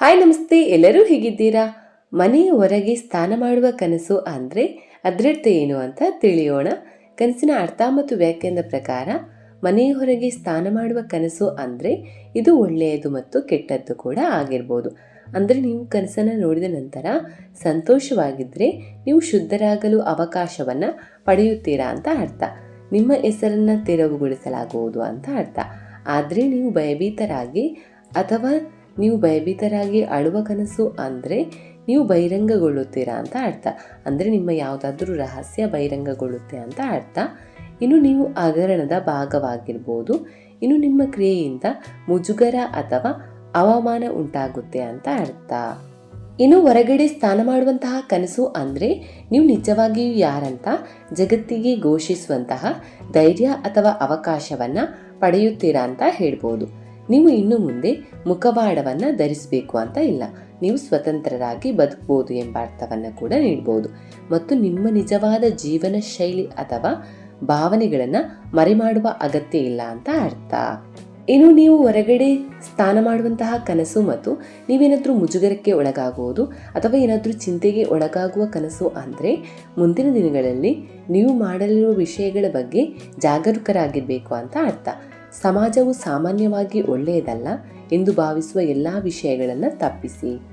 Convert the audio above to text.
Hi ನಮಸ್ತೆ, ಎಲ್ಲರೂ ಹೇಗಿದ್ದೀರಾ? ಮನೆಯ ಹೊರಗೆ ಸ್ನಾನ ಮಾಡುವ ಕನಸು ಅಂದರೆ ಅದರರ್ಥ ಏನು ಅಂತ ತಿಳಿಯೋಣ. ಕನಸಿನ ಅರ್ಥ ಮತ್ತು ವ್ಯಾಖ್ಯಾನದ ಪ್ರಕಾರ, ಮನೆಯ ಹೊರಗೆ ಸ್ನಾನ ಮಾಡುವ ಕನಸು ಅಂದರೆ ಇದು ಒಳ್ಳೆಯದು ಮತ್ತು ಕೆಟ್ಟದ್ದು ಕೂಡ ಆಗಿರ್ಬೋದು. ಅಂದರೆ ನೀವು ಕನಸನ್ನು ನೋಡಿದ ನಂತರ ಸಂತೋಷವಾಗಿದ್ದರೆ ನೀವು ಶುದ್ಧರಾಗಲು ಅವಕಾಶವನ್ನು ಪಡೆಯುತ್ತೀರಾ ಅಂತ ಅರ್ಥ. ನಿಮ್ಮ ಹೆಸರನ್ನು ತೆರವುಗೊಳಿಸಲಾಗುವುದು ಅಂತ ಅರ್ಥ. ಆದರೆ ನೀವು ಭಯಭೀತರಾಗಿ ಅಥವಾ ನೀವು ಭಯಭೀತರಾಗಿ ಅಳುವ ಕನಸು ಅಂದರೆ ನೀವು ಬಹಿರಂಗಗೊಳ್ಳುತ್ತೀರಾ ಅಂತ ಅರ್ಥ. ಅಂದರೆ ನಿಮ್ಮ ಯಾವುದಾದ್ರೂ ರಹಸ್ಯ ಬಹಿರಂಗಗೊಳ್ಳುತ್ತೆ ಅಂತ ಅರ್ಥ. ಇನ್ನು ನೀವು ಹಗರಣದ ಭಾಗವಾಗಿರ್ಬೋದು. ಇನ್ನು ನಿಮ್ಮ ಕ್ರಿಯೆಯಿಂದ ಮುಜುಗರ ಅಥವಾ ಅವಮಾನ ಉಂಟಾಗುತ್ತೆ ಅಂತ ಅರ್ಥ. ಇನ್ನು ಹೊರಗಡೆ ಸ್ನಾನ ಮಾಡುವಂತಹ ಕನಸು ಅಂದರೆ ನೀವು ನಿಜವಾಗಿಯೂ ಯಾರಂತ ಜಗತ್ತಿಗೆ ಘೋಷಿಸುವಂತಹ ಧೈರ್ಯ ಅಥವಾ ಅವಕಾಶವನ್ನು ಪಡೆಯುತ್ತೀರಾ ಅಂತ ಹೇಳ್ಬೋದು. ನೀವು ಇನ್ನು ಮುಂದೆ ಮುಖವಾಡವನ್ನು ಧರಿಸಬೇಕು ಅಂತ ಇಲ್ಲ. ನೀವು ಸ್ವತಂತ್ರರಾಗಿ ಬದುಕಬಹುದು ಎಂಬ ಅರ್ಥವನ್ನು ಕೂಡ ನೀಡಬಹುದು ಮತ್ತು ನಿಮ್ಮ ನಿಜವಾದ ಜೀವನ ಶೈಲಿ ಅಥವಾ ಭಾವನೆಗಳನ್ನು ಮರೆಮಾಡುವ ಅಗತ್ಯ ಇಲ್ಲ ಅಂತ ಅರ್ಥ. ಇನ್ನು ನೀವು ಹೊರಗಡೆ ಸ್ನಾನ ಮಾಡುವಂತಹ ಕನಸು ಮತ್ತು ನೀವೇನಾದರೂ ಮುಜುಗರಕ್ಕೆ ಒಳಗಾಗುವುದು ಅಥವಾ ಏನಾದರೂ ಚಿಂತೆಗೆ ಒಳಗಾಗುವ ಕನಸು ಅಂದರೆ ಮುಂದಿನ ದಿನಗಳಲ್ಲಿ ನೀವು ಮಾಡಲಿರುವ ವಿಷಯಗಳ ಬಗ್ಗೆ ಜಾಗರೂಕರಾಗಿರಬೇಕು ಅಂತ ಅರ್ಥ. ಸಮಾಜವು ಸಾಮಾನ್ಯವಾಗಿ ಒಳ್ಳೆಯದಲ್ಲ ಎಂದು ಭಾವಿಸುವ ಎಲ್ಲ ವಿಷಯಗಳನ್ನು ತಪ್ಪಿಸಿ.